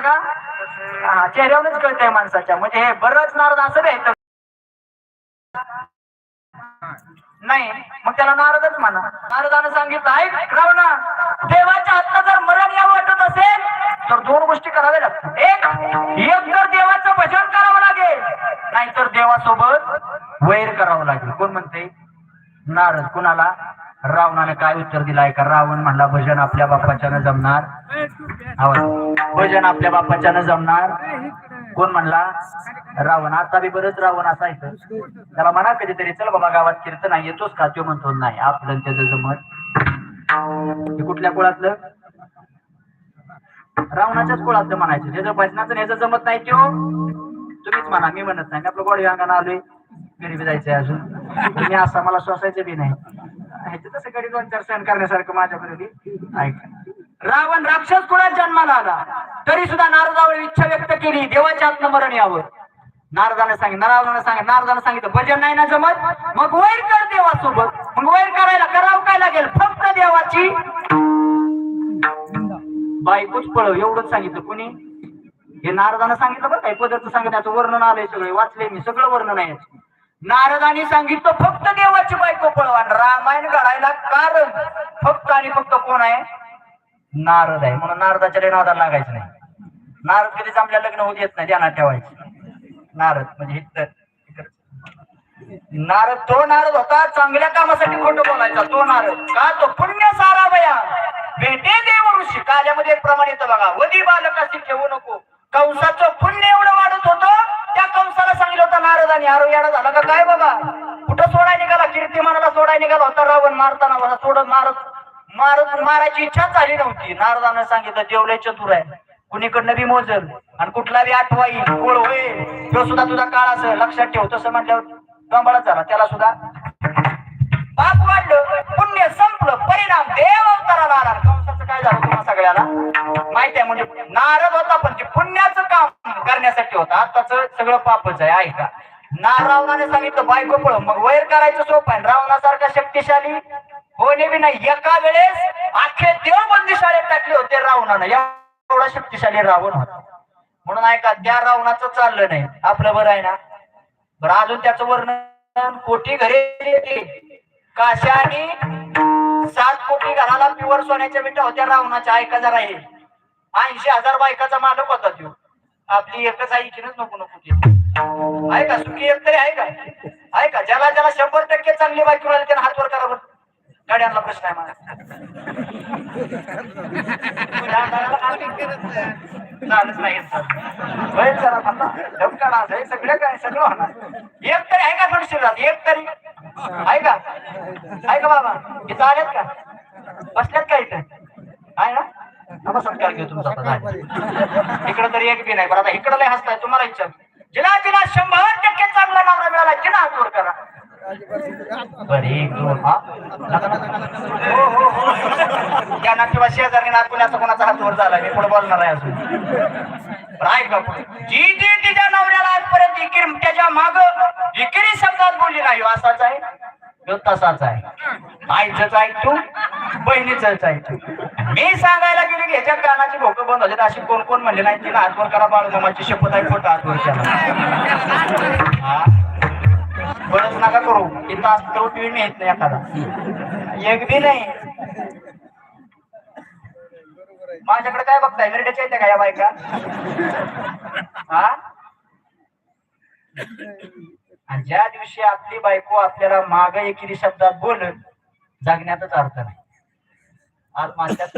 का? हा चेहऱ्यावरच कळतंय माणसाच्या. म्हणजे हे बरंच नारद असं नाही नाही मग त्याला नारदच म्हणा. नारदानं सांगितलं आहे रावणा देवाच्या हातनं जर मरण या वाटत असेल तर दोन गोष्टी कराव्या लागतात. एक एक तर देवाचं भजन करावं लागेल नाहीतर देवासोबत वैर करावं लागेल. कोण म्हणते नारद. कुणाला? रावणाने काय उत्तर दिलं आहे का? रावण म्हणला भजन आपल्या बापाच्यानं जमणार. आवाज. भजन आपल्या न जमणार. कोण म्हणला? रावण. आता बी बरंच रावण असायचं त्याला म्हणा कधीतरी चल बाबा गावात कीर्तन आहे. येतोच का? तो म्हणतो नाही आपलं त्याचं जमत. कुठल्या कुळातलं? रावणाच्याच कुळातलं म्हणायचं. त्याचं भजनाचं याचं जमत नाही तो तुम्हीच म्हणा मी म्हणत नाही. आपलं गोडी अंगाने आलोय. घरी बी जायचंय अजून. मी असं मला सोसायचं बी नाही. ह्याचं तसं घरी दोन चार सहन करण्यासारखं माझ्याकडे ऐका. रावण राक्षस कुळात जन्माला आला? तरी सुद्धा नारदावर इच्छा व्यक्त केली देवाच्या आत्मरण यावं. नारदाने सांगितलं नारदाने सांगितलं नारदाने सांगितलं भजन नाही ना जमत? मग वैर कर देवासोबत. मग वैर करायला करावं काय लागेल? फक्त देवाची बायकोच पळव एवढंच सांगितलं कुणी? हे नारदानं सांगितलं बरं काय पदार्थ सांगितलं वर्णन आलंय सगळे वाचले मी सगळं वर्णन आहे. नारदाने सांगितलं फक्त देवाची बायको पळवा रामायण घडायला कारण. फक्त आणि फक्त कोण आहे? नारद आहे. म्हणून नारदाच्या लय नादाला लागायचं नाही. नारद कधीच आपल्या लग्न होत येत नाही ध्यानात ठेवायचं. नारद म्हणजे नारद तो नारद होता चांगल्या कामासाठी खोटं बोलायचा. तो नारद का? तो पुण्य सारा बया. भेटे देव ऋषी. काल्यामध्ये एक प्रमाण येतं बघा. वधी बालकाशी ठेवू नको. कंसाचं पुण्य एवढं वाढत होतं त्या कंसाला सांगितलं होतं नारदाने आरो याडा झाला का काय बघा? कुठं सोडाय निघाला? कीर्तिमानाला सोडाय निघाला होता रावण मारताना सोडत मारत मारत मारायची इच्छा झाली नव्हती. नारदानं सांगितलं देवलय चतुर आहे. कुणीकडनं बी मोजल आणि कुठला बी आठवाई गोळ होईल. तो सुद्धा तुझा काळ असं लक्षात ठेव. तसं म्हटल्यावर गंबाळच झाला. त्याला सुद्धा पाप वाढलं. पुण्य संपलं. परिणाम देव अवताराला आला. कंसाचं काय झालं तुम्हाला सगळ्याला? माहिती आहे म्हणजे नारद होता पण ते पुण्याचं काम करण्यासाठी होता. आताच सगळं पापच आहे. ऐका. नारावणाने सांगितलं बायको पळ मग वैर करायचं सोपं आहे. रावणासारखा शक्तिशाली हो बी नाही. एका वेळेस अख्खे देव बंदी शाळेत टाकले होते रावणानं. एवढा शक्तिशाली रावण होता. म्हणून ऐका त्या रावणाचं चाललं नाही. आपलं बरं आहे ना? बरं अजून त्याचं वर्णन कोटी घरे येते. आणि सात कोटी घराला पिवर सोन्याच्या मिठा होत्या रावणाच्या. ऐका जरा हे. ऐंशी हजार बायकाचा मालक होता तो आपली एकच ऐकीनच नको नको ते. सुखी एक तरी आहे का? ज्याला ज्याला शंभर टक्के चांगली बायको मिळाली त्याने हातवर करा बरं. गाड्यांना प्रश्न आहे मला. चालत नाही सगळं काय सगळं होणार. एक तरी आहे का थोडी शरीरात एक तरी. आहे का? आहे का बाबा? इथं आलेत का? बसल्यात का इथं? आहे ना? नमस्कार घेऊ तुमचा आता इकडं तरी एक बी नाही. बरं आता इकडं लय हसताय. तुम्हाला इच्छा जिला जिला शंभर टक्के चांगला नवरा मिळाला जिना हातवर करा बरं एक दोन हा त्या शेजारी ना कुणाचा कोणाचा हातवर झाला मी पुढे बोलणार आहे अजून. बरं, ऐका पुढे. जी जी तिच्या नवऱ्याला आजपर्यंत इकिर त्याच्या माग इकिरी शब्दात बोलली नाही. असाच आहे तसाच आहे. आईचंच ऐक तू बहिणीच ऐक तू. मी सांगायला गेले की ह्याच्या कानाची भोकं बंद होते अशी कोण कोण म्हणले नाही तिला हातवर करा बाळूमामाची शपथ आहे खोटा हातवर करा. भाऊ तिथं नका असतो टीव्ही येत नाही एखादा. एक बी नाही. माझ्याकडे काय बघताय? मिरड्याच्या येत्या का या बायका? हा? ज्या दिवशी आपली बायको आपल्याला माग एकेरी शब्दात बोलत जागण्यातच अर्थ नाही. आत्महत्याच करा.